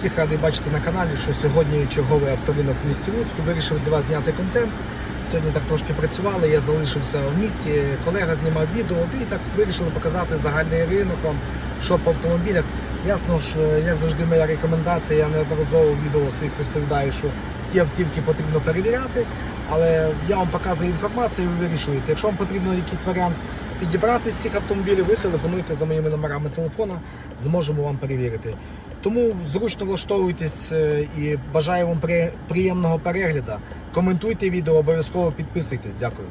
Всіх радий бачити на каналі, що сьогодні черговий авторинок в місті Луцьку. Вирішив для вас зняти контент. Сьогодні так трошки працювали, я залишився в місті, колега знімав відео і так вирішили показати загальний ринок вам, що по автомобілях. Ясно ж, як завжди, моя рекомендація, я неодноразово відео своїх розповідаю, що ті автівки потрібно перевіряти, але я вам показую інформацію, і ви вирішуєте. Якщо вам потрібно якийсь варіант підібрати з цих автомобілів, ви телефонуйте за моїми номерами телефона, зможемо вам перевірити. Тому зручно влаштовуйтесь е, і бажаю вам приємного перегляду. Коментуйте відео, обов'язково підписуйтесь. Дякую.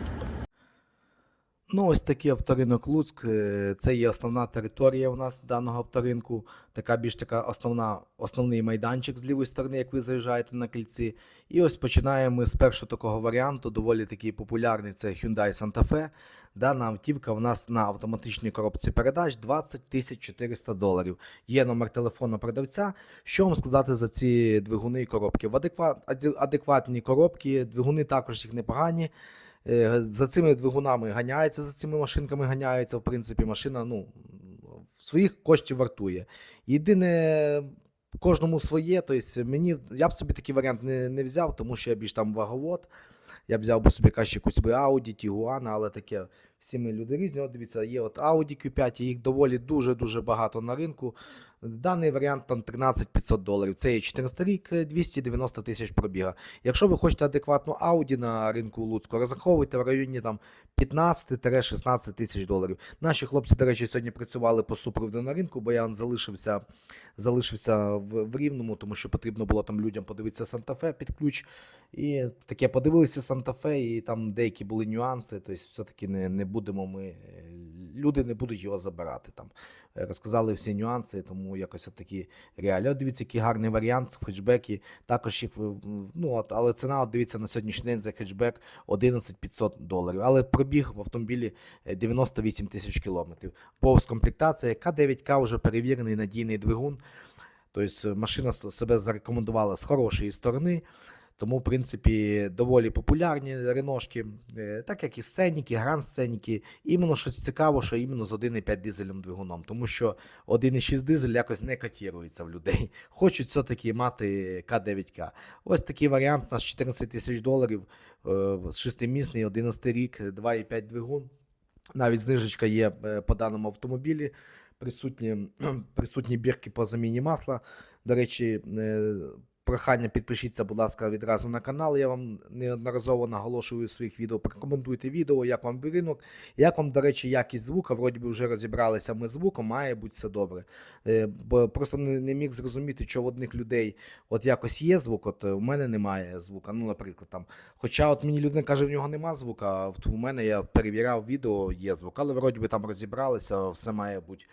Ну, ось такий авторинок Луцьк. Е, Це є основна територія у нас даного авторинку. Така більш така основна, основний майданчик з лівої сторони, як ви заїжджаєте на кільці. І ось починаємо ми з першого такого варіанту, доволі такий популярний. Це Hyundai Santa Fe. Дана автівка у нас на автоматичній коробці передач 20 400 доларів. Є номер телефону продавця. Що вам сказати за ці двигуни і коробки? В адекват, адекватні коробки, двигуни також їх непогані. Е, За цими двигунами ганяється, за цими машинками ганяється. В принципі, машина ну, своїх коштів вартує. Єдине, кожному своє. Тобто мені, я б собі такий варіант не, не взяв, тому що я більш там ваговод. Я б взяв би собі краще якусь би Audi, Tiguan, але таке всі ми люди різні. От дивіться, є от Audi Q5, їх доволі дуже-дуже багато на ринку. Даний варіант там 13 500 доларів. Це є 14 рік, е, 290 тисяч пробіга. Якщо ви хочете адекватну Audi на ринку Луцьку, розраховуйте в районі там 15-16 тисяч доларів. Наші хлопці, до речі, сьогодні працювали по супроводу на ринку, бо я залишився, залишився в, в Рівному, тому що потрібно було там людям подивитися Санта-Фе під ключ. І таке подивилися Санта-Фе, і там деякі були нюанси. Тобто, все-таки не, не будемо ми. Е, Люди не будуть його забирати. Там Е, розказали всі нюанси, тому якось от такі реалії. От дивіться, який гарний варіант в хетчбекі. Також їх ну от, але ціна, от дивіться на сьогоднішній день за хетчбек 11 500 доларів. Але пробіг в автомобілі е, 98 тисяч кілометрів. Повз комплектація К9К вже перевірений надійний двигун. Тобто машина себе зарекомендувала з хорошої сторони. Тому, в принципі, доволі популярні реношки, е, так як і сценіки, гранд сценіки. Іменно щось цікаво, що іменно з 1,5 дизельним двигуном, тому що 1,6 дизель якось не котірується в людей. Хочуть все-таки мати К9К. Ось такий варіант у нас 14 тисяч доларів, е, шестимісний, 11 рік, 2,5 двигун. Навіть знижечка є е, по даному автомобілі. Присутні, присутні бірки по заміні масла. До речі, е, прохання підпишіться, будь ласка, відразу на канал. Я вам неодноразово наголошую в своїх відео. Прокоментуйте відео, як вам ринок, як вам, до речі, якість звука. Вроді би вже розібралися ми звуком, має бути все добре. Е, Бо просто не, міг зрозуміти, що в одних людей от якось є звук, от у мене немає звука. Ну, наприклад, там. Хоча от мені людина каже, в нього нема звука, а у мене я перевіряв відео, є звук, але вроді би там розібралися, все має бути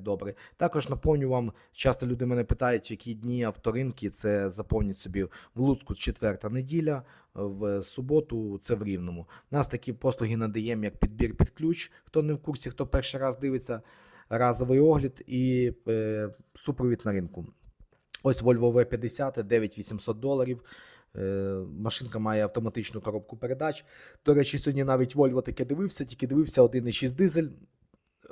добре. Також напомню вам, часто люди мене питають, які дні авторинки, це заповніть собі в Луцьку четверта неділя, в суботу це в Рівному. Нас такі послуги надаємо, як підбір під ключ, хто не в курсі, хто перший раз дивиться, разовий огляд і е, супровід на ринку. Ось Volvo V50, 9800 доларів. Е, Машинка має автоматичну коробку передач. До речі, сьогодні навіть Volvo таке дивився, тільки дивився 1,6 дизель.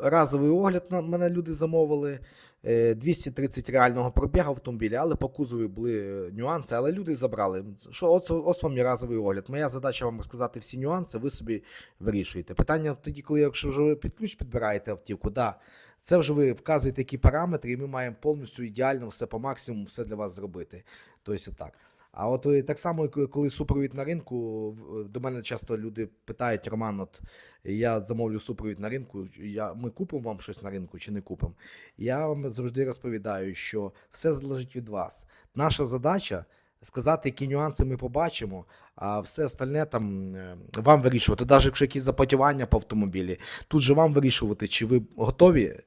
Разовий огляд на мене люди замовили. Е, 230 реального пробігу автомобіля, але по кузові були е, нюанси, але люди забрали. Що, ось, ось вам і разовий огляд. Моя задача вам розказати всі нюанси, ви собі вирішуєте. Питання тоді, коли якщо вже ви під ключ підбираєте автівку, да, це вже ви вказуєте, які параметри, і ми маємо повністю ідеально все по максимуму все для вас зробити. Тобто так. А от е, так само, як коли супровід на ринку, до мене часто люди питають, Роман, от я замовлю супровід на ринку, я, ми купимо вам щось на ринку чи не купимо. Я вам завжди розповідаю, що все залежить від вас. Наша задача сказати, які нюанси ми побачимо, а все остальне там е, вам вирішувати. Навіть якщо якісь запотівання по автомобілі, тут же вам вирішувати, чи ви готові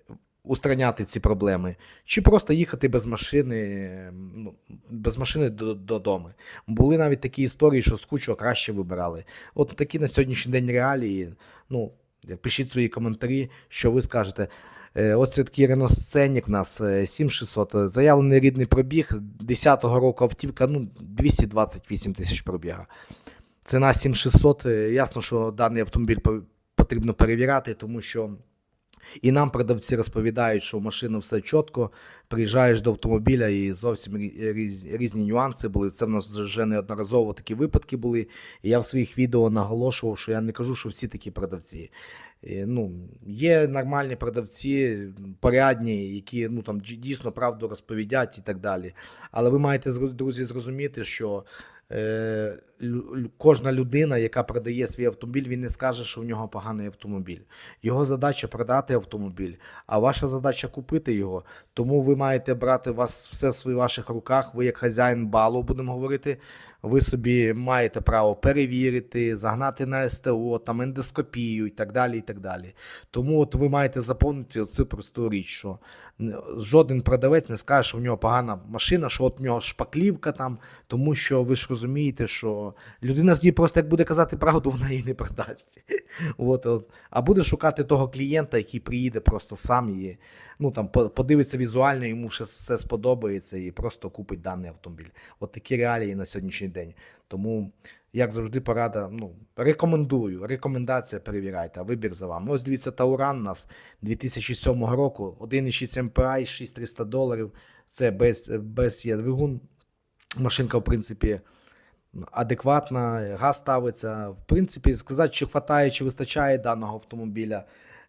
устраняти ці проблеми, чи просто їхати без машини, ну, без машини додому. Були навіть такі історії, що з кучого краще вибирали. От такі на сьогоднішній день реалії. Ну, пишіть свої коментарі, що ви скажете. Е, Ось це такий Scenic в нас е, 7600. е, Заявлений рідний пробіг 10-го року автівка, ну, 228 тисяч пробіга. Ціна 7600. е, Ясно, що даний автомобіль потрібно перевіряти, тому що І нам продавці розповідають, що в машину все чітко, приїжджаєш до автомобіля і зовсім рі- різні нюанси були. Це в нас вже неодноразово такі випадки були. І я в своїх відео наголошував, що я не кажу, що всі такі продавці. Ну, є нормальні продавці, порядні, які ну, там, дійсно правду розповідять і так далі. Але ви маєте, друзі, зрозуміти, що е, кожна людина, яка продає свій автомобіль, він не скаже, що в нього поганий автомобіль. Його задача продати автомобіль, а ваша задача купити його. Тому ви маєте брати вас все в ваших руках. Ви як хазяїн балу, будемо говорити. Ви собі маєте право перевірити, загнати на СТО, там ендоскопію і так далі. і так далі. Тому от ви маєте заповнити цю просту річ, що жоден продавець не скаже, що в нього погана машина, що от в нього шпаклівка там, тому що ви ж розумієте, що людина тоді просто як буде казати правду, вона її не продасть. От, от. А буде шукати того клієнта, який приїде просто сам і ну, там, подивиться візуально, йому ще все сподобається і просто купить даний автомобіль. От такі реалії на сьогоднішній день. Тому, як завжди, порада, ну, рекомендую, рекомендація перевіряйте, а вибір за вами. Ось дивіться, Тауран у нас 2007 року, 1,6 MPI, 6300 доларів. Це без, без є двигун. Машинка, в принципі, адекватна, газ ставиться. В принципі, сказати, чи вистачає, чи вистачає даного автомобіля.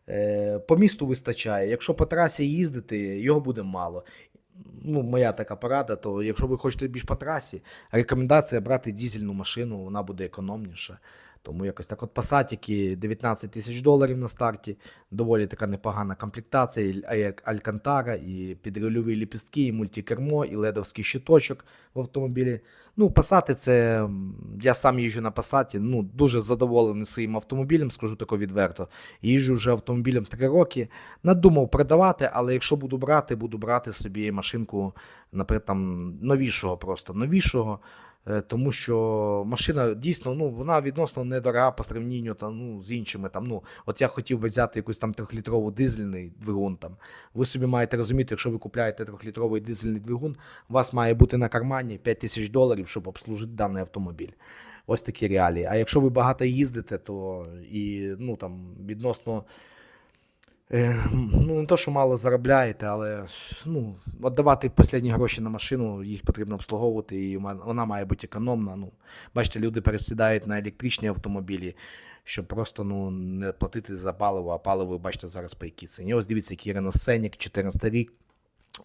Е, По місту вистачає. Якщо по трасі їздити, його буде мало. Ну, моя така порада, то якщо ви хочете більш по трасі, рекомендація брати дізельну машину, вона буде економніша. Тому якось так. От Passatики 19 тисяч доларів на старті, доволі така непогана комплектація, і Аль- Алькантара, і підрульові ліпістки, і мультикермо, і ледовський щиточок в автомобілі. Ну, Passat це я сам їжджу на Passat, ну дуже задоволений своїм автомобілем, скажу тако відверто. Їжджу вже автомобілем 3 роки. Надумав продавати, але якщо буду брати, буду брати собі машинку, наприклад, там новішого, просто новішого. Е, Тому що машина дійсно ну, вона відносно недорога по сравненню там, ну, з іншими. Там, ну, от я хотів би взяти якусь там трьохлітрову дизельний двигун. Там. Ви собі маєте розуміти, якщо ви купляєте трьохлітровий дизельний двигун, у вас має бути на кармані 5 тисяч доларів, щоб обслужити даний автомобіль. Ось такі реалії. А якщо ви багато їздите, то і ну, там, відносно. Е, ну, не то, що мало заробляєте, але ну, віддавати останні гроші на машину, їх потрібно обслуговувати, і вона має бути економна. Ну, бачите, люди пересідають на електричні автомобілі, щоб просто ну, не платити за паливо, а паливо, бачите, зараз по якій ціні. Ось дивіться, який Renault Scenic, 14 рік.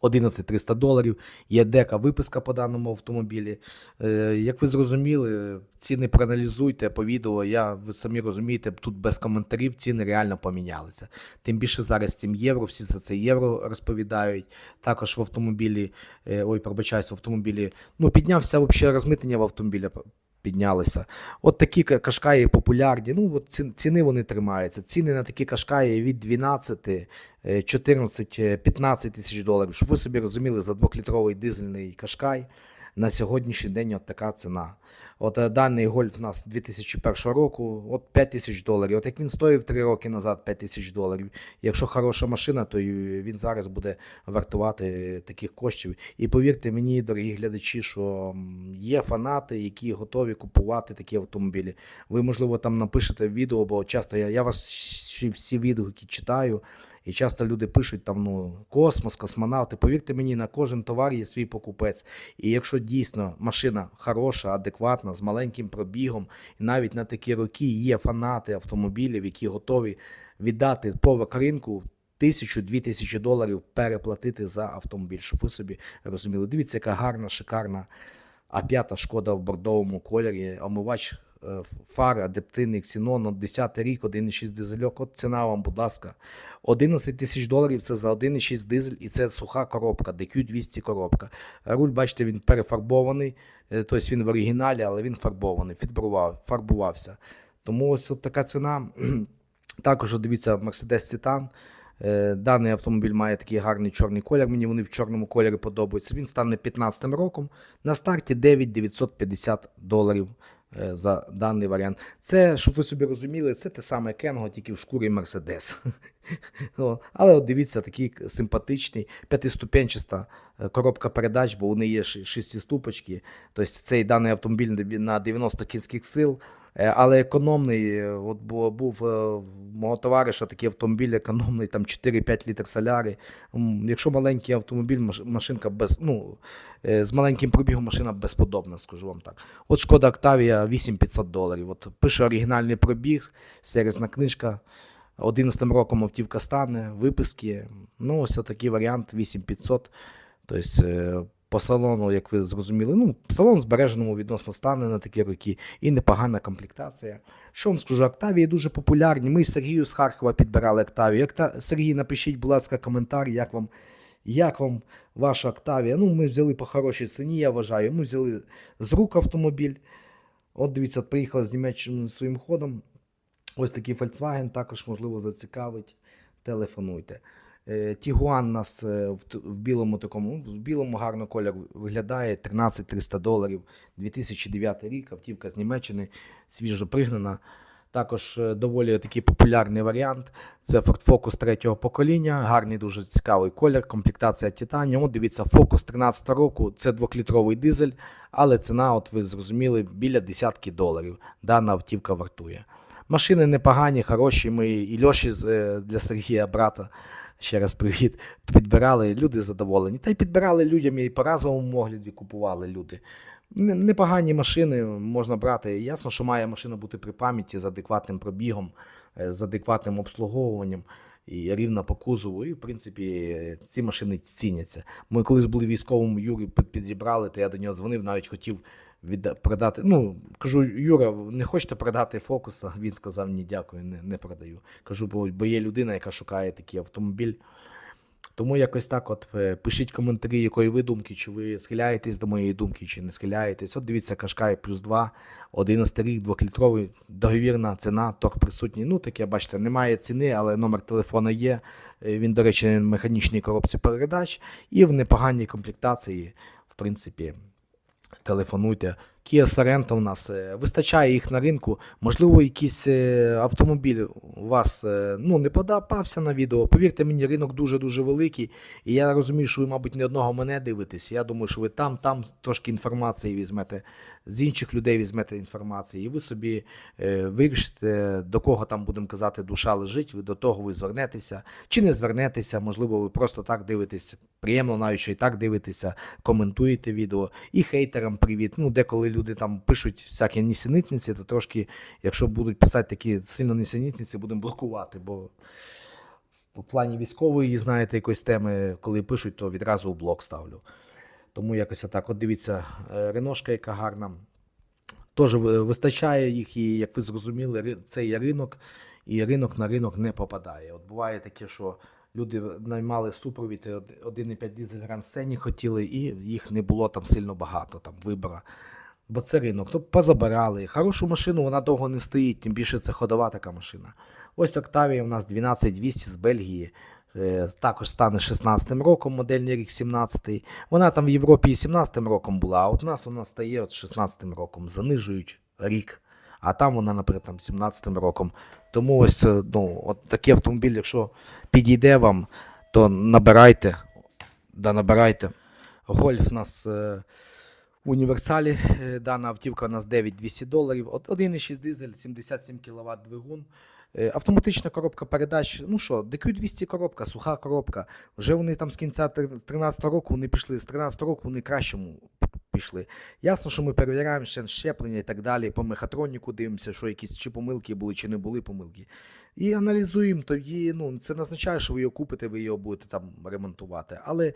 11 300 доларів, є дека виписка по даному автомобілі. Е, як ви зрозуміли, ціни проаналізуйте по відео. Я, ви самі розумієте, тут без коментарів ціни реально помінялися. Тим більше зараз 7 євро, всі за це євро розповідають. Також в автомобілі, е, ой, пробачаюсь, в автомобілі, ну, піднявся взагалі розмитнення в автомобілі. Піднялися. От такі кашкаї популярні. Ну, от ціни вони тримаються. Ціни на такі кашкаї від 12, е, 14, е, 15 тисяч доларів. Щоб ви собі розуміли, за 2-літровий дизельний кашкай на сьогоднішній день от така ціна. От е, даний гольф у нас 2001 року, от 5 тисяч доларів. От як він стоїв 3 роки назад 5 тисяч доларів. Якщо хороша машина, то він зараз буде вартувати таких коштів. І повірте мені, дорогі глядачі, що є фанати, які готові купувати такі автомобілі. Ви, можливо, там напишете відео, бо часто я, я вас всі відгуки читаю. І часто люди пишуть там ну космос, космонавти. Повірте мені, на кожен товар є свій покупець. І якщо дійсно машина хороша, адекватна, з маленьким пробігом, і навіть на такі роки є фанати автомобілів, які готові віддати по ринку тисячу-дві тисячі доларів переплатити за автомобіль, щоб ви собі розуміли. Дивіться, яка гарна, шикарна А5 шкода в бордовому кольорі, омивач фар, адаптивний ксенон, от 10 рік, 1,6 дизельок. От ціна вам, будь ласка. 11 тисяч доларів це за 1,6 дизель, і це суха коробка, DQ200 коробка. Руль, бачите, він перефарбований, е, тобто він в оригіналі, але він фарбований, фарбував, фарбувався. Тому ось от така ціна. Також дивіться Mercedes Citan. Е, Даний автомобіль має такий гарний чорний колір. Мені вони в чорному кольорі подобаються. Він стане 15 роком. На старті 9950 доларів е, за даний варіант. Це, щоб ви собі розуміли, це те саме Кенго, тільки в шкурі Мерседес. Але от дивіться, такий симпатичний, п'ятиступенчаста е, коробка передач, бо вони є ши- шестиступочки. Тобто цей даний автомобіль на 90 кінських сил. Е, Але економний, е, от бу- був е, мого товариша такий автомобіль економний, там 4-5 літр соляри. Якщо маленький автомобіль, машинка без, ну, з маленьким пробігом машина безподобна, скажу вам так. От Шкода Октавія 8500 доларів. От пише оригінальний пробіг, сервісна книжка. 11 роком автівка стане, виписки. Ну, ось такий варіант 8500. Тобто, по салону, як ви зрозуміли, ну, салон в збереженому відносно стане на такі роки і непогана комплектація. Що вам скажу, Октавії дуже популярні. Ми Сергію з Харкова підбирали Октавію. Окта... Сергій, напишіть, будь ласка, коментар, як вам, як вам ваша Октавія. Ну, ми взяли по хорошій ціні, я вважаю. Ми взяли з рук автомобіль. От дивіться, приїхала з Німеччини своїм ходом. Ось такий Volkswagen також, можливо, зацікавить. Телефонуйте. Е, Тігуан нас е, в, білому такому, в білому гарно колір виглядає 13 300 доларів. 2009 рік, автівка з Німеччини, свіжо пригнана. Також е, доволі такий популярний варіант. Це Ford Focus третього покоління, гарний, дуже цікавий колір, комплектація. От дивіться, Focus 13 року, це 2-літровий дизель, але ціна, от ви зрозуміли, біля десятки доларів. Дана автівка вартує. Машини непогані, хороші. Ми і Льоші для Сергія брата. Ще раз привіт. Підбирали, люди задоволені. Та й підбирали людям і по разовому огляді купували люди. Непогані машини можна брати. Ясно, що має машина бути при пам'яті з адекватним пробігом, е, з адекватним обслуговуванням і рівна по кузову. І, в принципі, ці машини ціняться. Ми колись були військовим Юрі підібрали, то я до нього дзвонив, навіть хотів відда- продати. Ну, кажу, Юра, не хочете продати фокуса? Він сказав, ні, дякую, не, не продаю. Кажу, бо, бо є людина, яка шукає такий автомобіль. Тому якось так, от е, пишіть коментарі, якої ви думки, чи ви схиляєтесь до моєї думки, чи не схиляєтесь. От дивіться, Кашкай плюс 2, 11 рік, 2-літровий, договірна ціна, торг присутній. Ну, таке, бачите, немає ціни, але номер телефону є. Е, Він, до речі, на механічній коробці передач і в непоганій комплектації, в принципі, телефонуйте. Kia Sorento у нас е, вистачає їх на ринку. Можливо, якийсь е, автомобіль у вас е, ну, не подапався на відео. Повірте мені, ринок дуже-дуже великий. І я розумію, що ви, мабуть, не одного мене дивитесь. Я думаю, що ви там, там трошки інформації візьмете, з інших людей візьмете інформацію, і ви собі вирішите, до кого там будемо казати, душа лежить, ви до того ви звернетеся, чи не звернетеся, можливо, ви просто так дивитесь. Приємно навіть, що і так дивитеся, коментуєте відео. І хейтерам привіт. Ну, деколи люди там пишуть всякі нісенітниці, то трошки, якщо будуть писати такі сильно нісенітниці, будемо блокувати, бо в плані військової, знаєте, якоїсь теми, коли пишуть, то відразу у блок ставлю. Тому якось так. От дивіться, е, реношка, яка гарна. Теж вистачає їх, і як ви зрозуміли, це є ринок, і ринок на ринок не попадає. От буває таке, що люди наймали супровід, 1,5 дизель Гранд Сені хотіли, і їх не було там сильно багато, там вибора. Бо це ринок. То позабирали. Хорошу машину вона довго не стоїть, тим більше це ходова така машина. Ось Октавія у нас 12200 з Бельгії. е, Також стане 16 м роком, модельний рік 17-й. Вона там в Європі і 17 роком була, а от у нас вона стає от 16 роком. Занижують рік. А там вона, наприклад, там 17 роком. Тому ось е, ну, от такий автомобіль, якщо підійде вам, то набирайте. Да, набирайте. Гольф у нас е, універсалі. Е, Дана автівка у нас 9200 доларів. 1,6 дизель, 77 кВт двигун. Е, Автоматична коробка передач. Ну що, DQ200 коробка, суха коробка. Вже вони там з кінця 13 року вони пішли, з 13 року вони кращому пішли. Ясно, що ми перевіряємо ще щеплення і так далі. По мехатроніку дивимося, що якісь чи помилки були, чи не були помилки. І аналізуємо тоді. Ну, це не означає, що ви його купите, ви його будете там ремонтувати. Але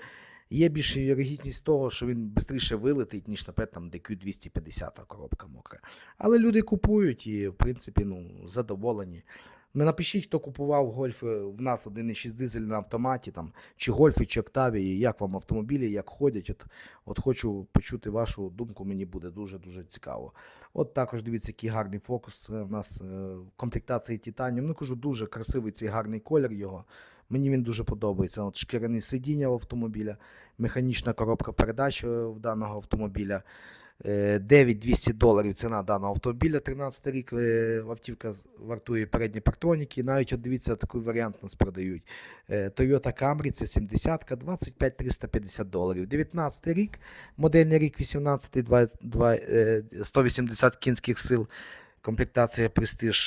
є більша вірогідність того, що він швидше вилетить, ніж, наприклад, там DQ250 коробка мокра. Але люди купують і, в принципі, ну, задоволені. Напишіть, хто купував гольфи в нас 1,6 дизель на автоматі, там, чи гольфи, чи октавії, як вам автомобілі, як ходять. От, от хочу почути вашу думку, мені буде дуже-дуже цікаво. От також дивіться, який гарний фокус е, в нас е, в комплектації Титаніум. Ну кажу, дуже красивий цей гарний колір його. Мені він дуже подобається. От шкіряні сидіння в автомобіля, механічна коробка передач е, в даного автомобіля. Е, 9200 доларів ціна даного автомобіля. 13 рік е, автівка вартує передні партроніки. Навіть от дивіться, такий варіант нас продають. Е, Toyota Camry це 70-ка, 25 350 доларів. 19 рік, модельний рік 18, 22, е, 180 кінських сил. Комплектація.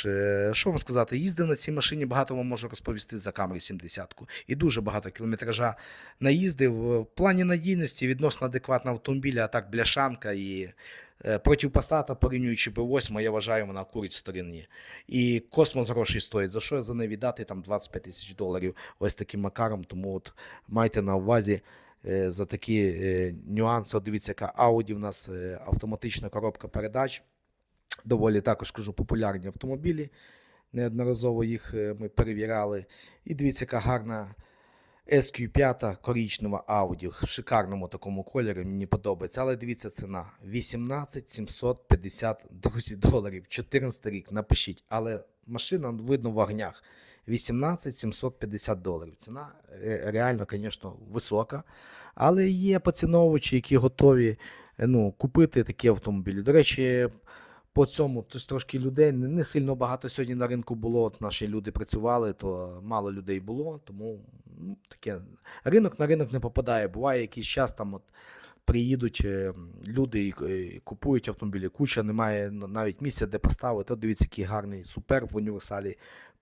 Е, Що вам сказати? Їздив на цій машині, багато вам можу розповісти за камери 70-ку. І дуже багато кілометража наїздив. В плані надійності відносно адекватна автомобіля, а так бляшанка і е, проти Passat, порівнюючи P8, я вважаю, вона курить в стороні. І космос грошей стоїть. За що за неї віддати там 25 тисяч доларів ось таким макаром. Тому от майте на увазі е, за такі е, нюанси. Дивіться, яка Audi в нас автоматична коробка передач. Доволі також кажу популярні автомобілі. Неодноразово їх е, ми перевіряли. І дивіться, яка гарна SQ5 коричнева Audi в шикарному такому кольорі. Мені подобається. Але дивіться ціна: 18 750 друзі, доларів. 14 рік. Напишіть. Але машина видно в вогнях. 18 750 доларів. Ціна е, реально, звісно, висока. Але є поціновувачі, які готові е, ну, купити такі автомобілі. До речі, по цьому тож трошки людей не сильно багато сьогодні на ринку було. От наші люди працювали, то мало людей було. Тому ну, таке ринок на ринок не попадає. Буває якийсь час там от. Приїдуть е, люди і купують автомобілі. Куча немає навіть місця, де поставити. От дивіться, який гарний супер в універсалі.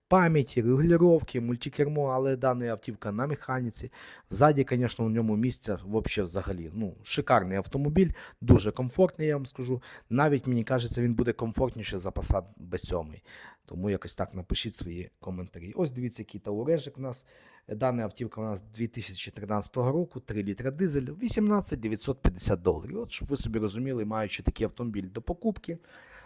Пам'яті, регулювання, мультикермо, але дана автівка на механіці. Ззаді, звісно, в ньому місця взагалі. Ну, шикарний автомобіль, дуже комфортний, я вам скажу. Навіть мені кажеться, він буде комфортніше за Passat B7. Тому якось так напишіть свої коментарі. Ось дивіться, який таурежик у нас. Дана автівка у нас 2013 року, 3 літра дизель, 18 950 доларів. От, щоб ви собі розуміли, маючи такий автомобіль до покупки,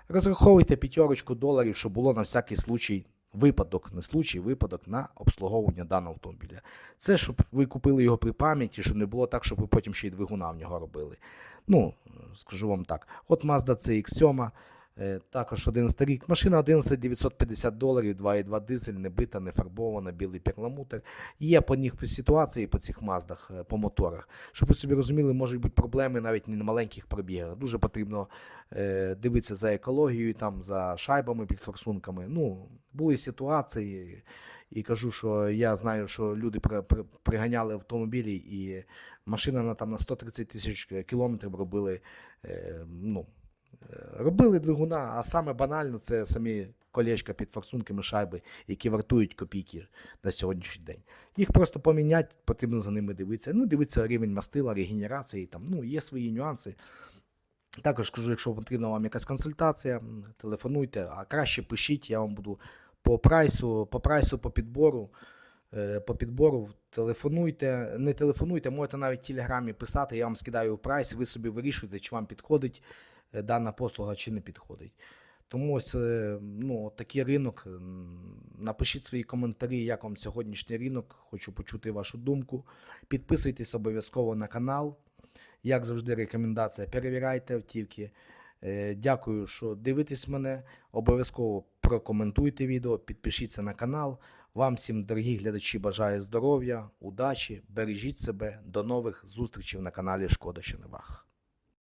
розраховуйте п'ятерочку доларів, щоб було на всякий случай випадок, не случай, випадок на обслуговування даного автомобіля. Це щоб ви купили його при пам'яті, щоб не було так, щоб ви потім ще й двигуна в нього робили. Ну, скажу вам так. От Mazda CX-7, е, також 11 рік. Машина 11 950 доларів, 2,2 дизель, не бита, не фарбована, білий перламутр. Є по них ситуації по цих маздах, е, по моторах. Щоб ви собі розуміли, можуть бути проблеми навіть не на маленьких пробігах. Дуже потрібно е, дивитися за екологією, там, за шайбами під форсунками. Ну, були ситуації. І кажу, що я знаю, що люди при, при, приганяли автомобілі, і машина на, там, на 130 тисяч кілометрів робили, е, ну, е, робили двигуна, а саме банально це самі колечка під форсунками шайби, які вартують копійки на сьогоднішній день. Їх просто поміняти, потрібно за ними дивитися. Ну, дивитися рівень мастила, регенерації, там, ну, є свої нюанси. Також кажу, якщо потрібна вам якась консультація, телефонуйте, а краще пишіть, я вам буду по прайсу, по прайсу, по підбору. е, По підбору телефонуйте, не телефонуйте, можете навіть в телеграмі писати, я вам скидаю прайс, ви собі вирішуєте, чи вам підходить е, дана послуга, чи не підходить. Тому ось е, ну, такий ринок. Напишіть свої коментарі, як вам сьогоднішній ринок. Хочу почути вашу думку. Підписуйтесь обов'язково на канал. Як завжди, рекомендація: перевіряйте автівки. Е, Дякую, що дивитесь мене. Обов'язково прокоментуйте відео, підпишіться на канал. Вам всім, дорогі глядачі, бажаю здоров'я, удачі, бережіть себе. До нових зустрічей на каналі Шкода Щеневах.